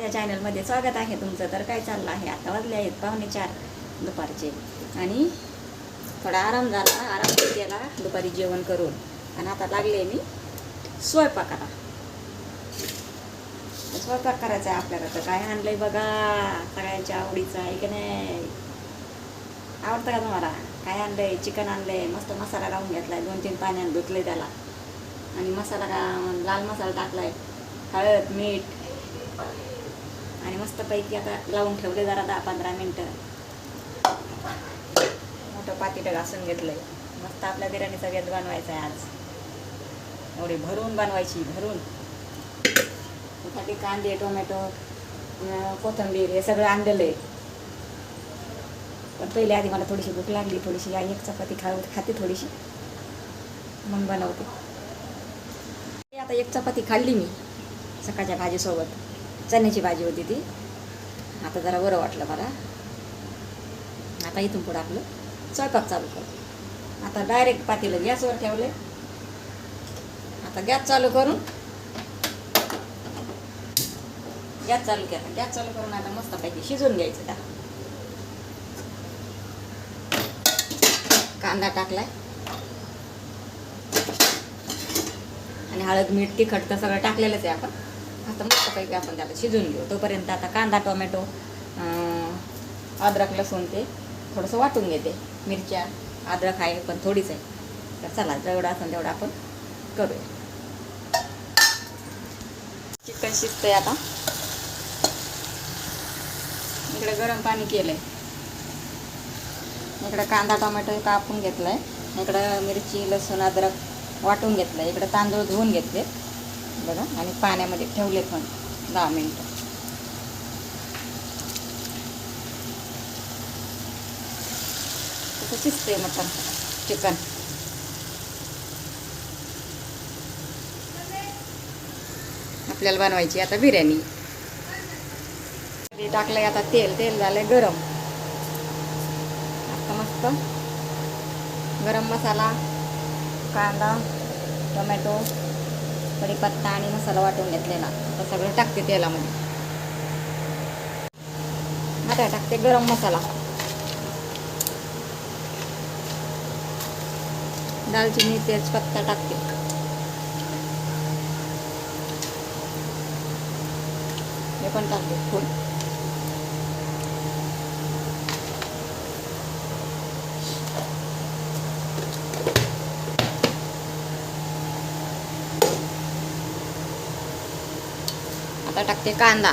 माझ्या चॅनलमध्ये स्वागत आहे तुमचं. तर काय चाललं आहे? आता वाजले आहेत पावणे चार दुपारचे. आणि थोडा आराम झाला. आराम केला दुपारी जेवण करून. आणि आता लागले मी स्वयंपाकाला. स्वयंपाक करायचा आहे आपल्याला. तर काय आणलंय बघा? सगळ्यांच्या आवडीचं आहे की नाही? आवडतं का तुम्हाला? काय आणलंय? चिकन आणलंय. मस्त मसाला लावून घेतलाय. दोन तीन पाण्याने धुतलंय त्याला. आणि मसाला का लाल मसाला टाकलाय. हळद मीठ. आणि मस्तपैकी आता लावून ठेवले जरा दहा पंधरा मिनटं. मोठं पाकिटं घासून घेतलंय. मस्त आपल्या बिर्याणीचा बेत बनवायचा आहे आज. एवढी भरून बनवायची भरून. त्यासाठी कांदे टोमॅटो कोथंबीर कोथिंबीर हे सगळं आणलेलं आहे. पण पहिले आधी मला थोडीशी भूक लागली थोडीशी आई एक चपाती खा खाते थोडीशी. मग बनवते. आता एक चपाती खाल्ली मी सकाळच्या भाजीसोबत. चण्याची भाजी होती ती. आता जरा बरं वाटलं मला. आता इथून पुढं आपलं स्वयंपाक चालू करू. आता डायरेक्ट पातेलं गॅसवर ठेवले आता गॅस चालू करून गॅस चालू केला. गॅस चालू करून आता मस्तपैकी शिजवून घ्यायचं त्या कांदा टाकलाय. आणि हळद मीठ तिखट तर सगळं टाकलेलंच आहे आपण. आता मस्तपैकी आपण त्याला शिजवून घेऊ. तोपर्यंत आता कांदा टोमॅटो अद्रक लसूण ते थोडंसं वाटून घेते. मिरच्या अद्रक आहे पण थोडीच आहे. तर चला जेवढं असेल तेवढं आपण करूया. चिकन शिजतंय आता. इकडे गरम पाणी केलं आहे इकडं कांदा टोमॅटो कापून आहे इकडं मिरची लसूण अद्रक वाटून घेतलं आहे इकडं तांदूळ धुवून घेतले बघा आणि पाण्यामध्ये ठेवले पण दहा मिनटं. तसं शिजते मटन चिकन. आपल्याला बनवायची आता बिर्याणी. टाकलंय आता तेल तेल झालंय गरम. आता मस्त. गरम मसाला कांदा टोमॅटो. कढीपत्ता आणि मसाला वाटून घेतलेला. आता सगळं टाकते तेलामध्ये. आता टाकते गरम मसाला. दालचिनी तेजपत्ता टाकते. हे पण टाकते. फुल आता टाकते कांदा.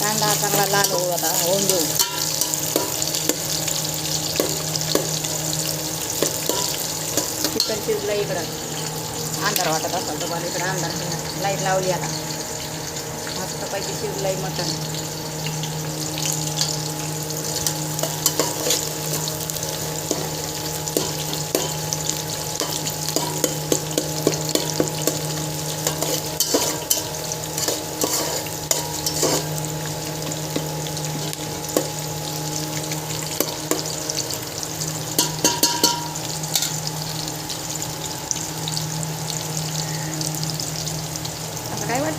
कांदा चांगला लाल होऊ आता होऊन देऊ चिकन शिजलं इकडं. अंधार वाटत असेल तुम्हाला इकडं अंधार. लाइट लावली आता. मस्त पैकी शिजलंय मटण.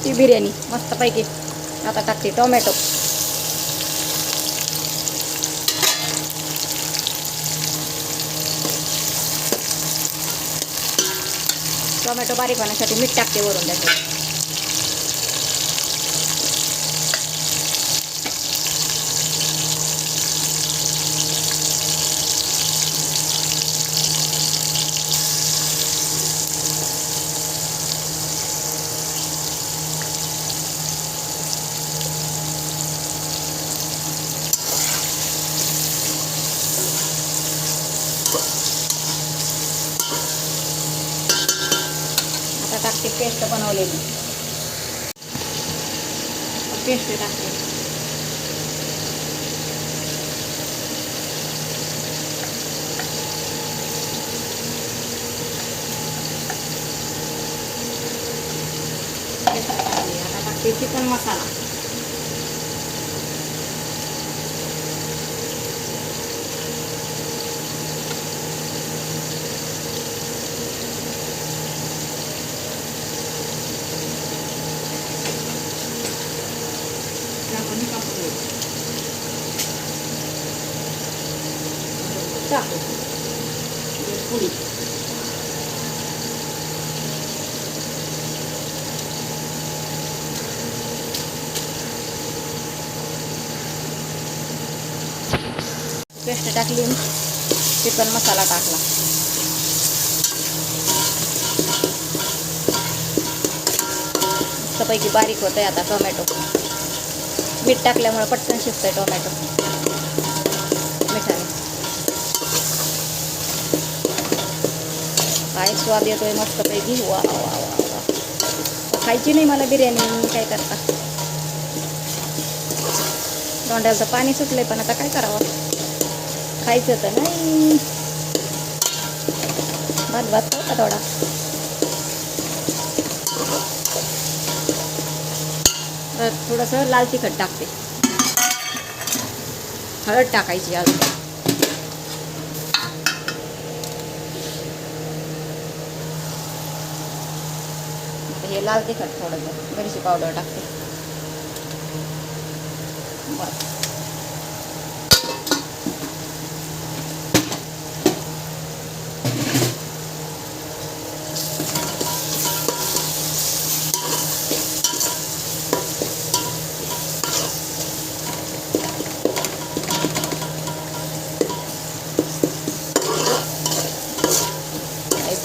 ती बिर्याणी. मस्तपैकी. आता टाकते टोमॅटो. टोमॅटो बारीक होण्यासाठी मीठ टाकते वरून त्याच्यात. आता पेस्ट बनवलेली पेस्ट टाकते टाकली. आता टाकते चिकन मसाला टाकू पुडी पेस्ट टाकली चिकन मसाला टाकला. मस्तपैकी बारीक होतंय आता टोमॅटो. मीठ टाकल्यामुळे पटकन शिजतंय टोमॅटो. स्वाद येतोय मस्तपैकी वा वा वा वा खायची नाही मला बिर्याणी काय करता तोंड्याचं पाणी सुटलंय पण आता काय करावं खायचं तर नाही भात भात खाऊ का थोडा तर थोडंसं लाल तिखट टाकते. हळद टाकायची अजून. टाकते लाल तिखट थोडंसं मिरची पावडर टाकते बस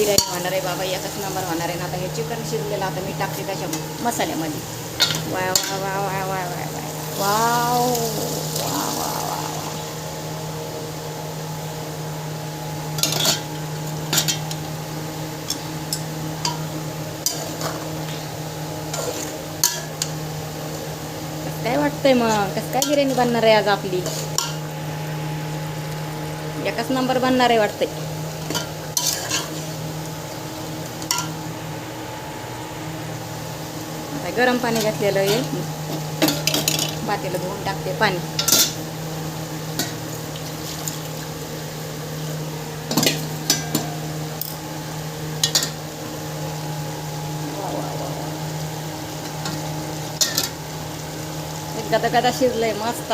बिर्याणी होणार आहे बाबा एकच नंबर होणार आहे ना आता हे चिकन शिजलेलं आता मी टाकते त्याच्या मसाल्यामध्ये. वा वा वा वा वा वा वाव वा वा वा काय वाटतंय मग? कसं काय बिर्याणी बनणार आहे आज आपली? एकच नंबर बनणार आहे वाटतंय. आता गरम पाणी घातलेलं आहे. पातेलं धुवून टाकते पाणी. वा, गदा गदा शिजलंय मस्त.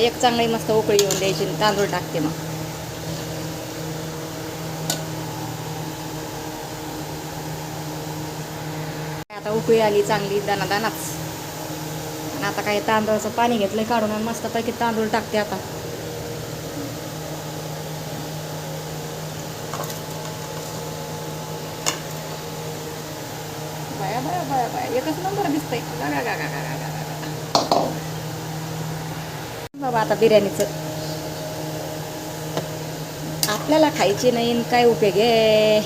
एक चांगली मस्त उकळी येऊन द्यायची तांदूळ टाकते मग. आता उकळी आली चांगली दाना दानाच आणि आता काही तांदळाचं पाणी घेतलंय काढून आणि मस्तपैकी तांदूळ टाकते आता. बाया बाया बाया बाया. एकच नंबर दिसतंय. गा, गा, गा, गा, गा, गा, गा. बाबा आता बिर्याणीचं. आपल्याला खायची नाही काय उपयोग आहे?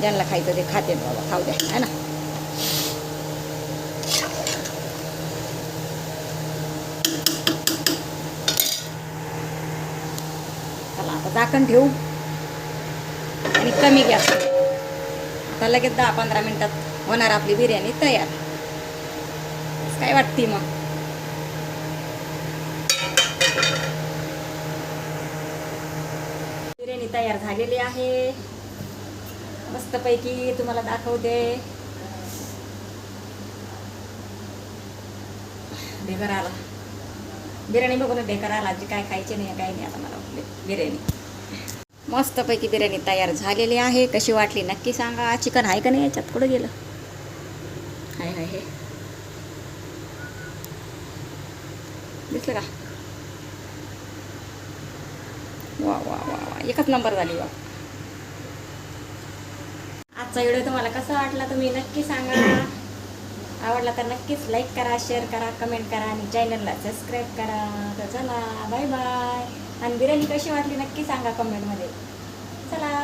ज्यांना खायचं ते खाते ना बाबा खाऊ द्या है ना? चला आता झाकण ठेवू. आणि कमी गॅस आता लगेच दहा पंधरा मिनिटात होणार आपली बिर्याणी तयार. काय वाटते मग बिर्याणी तयार झालेली आहे. मस्तपैकी तुम्हाला दाखवते. ढेकर आला. बिर्याणी बघून ढेकर आला. जी काय खायची नाही काय नाही आता मला बिर्याणी. मस्तपैकी बिर्याणी तयार झालेली आहे. कशी वाटली नक्की सांगा. चिकन आहे का नाही याच्यात? कुठं गेलं? हाय हाय हे दिसलं का? वा वा. एकच नंबर झाली बा. आजचा व्हिडिओ तुम्हाला कसा वाटला तुम्ही नक्की सांगा. आवडला तर नक्कीच लाईक करा शेअर करा कमेंट करा आणि चॅनलला सबस्क्राईब करा. तर चला बाय बाय आणि बिर्याणी कशी वाटली नक्की सांगा कमेंटमध्ये चला.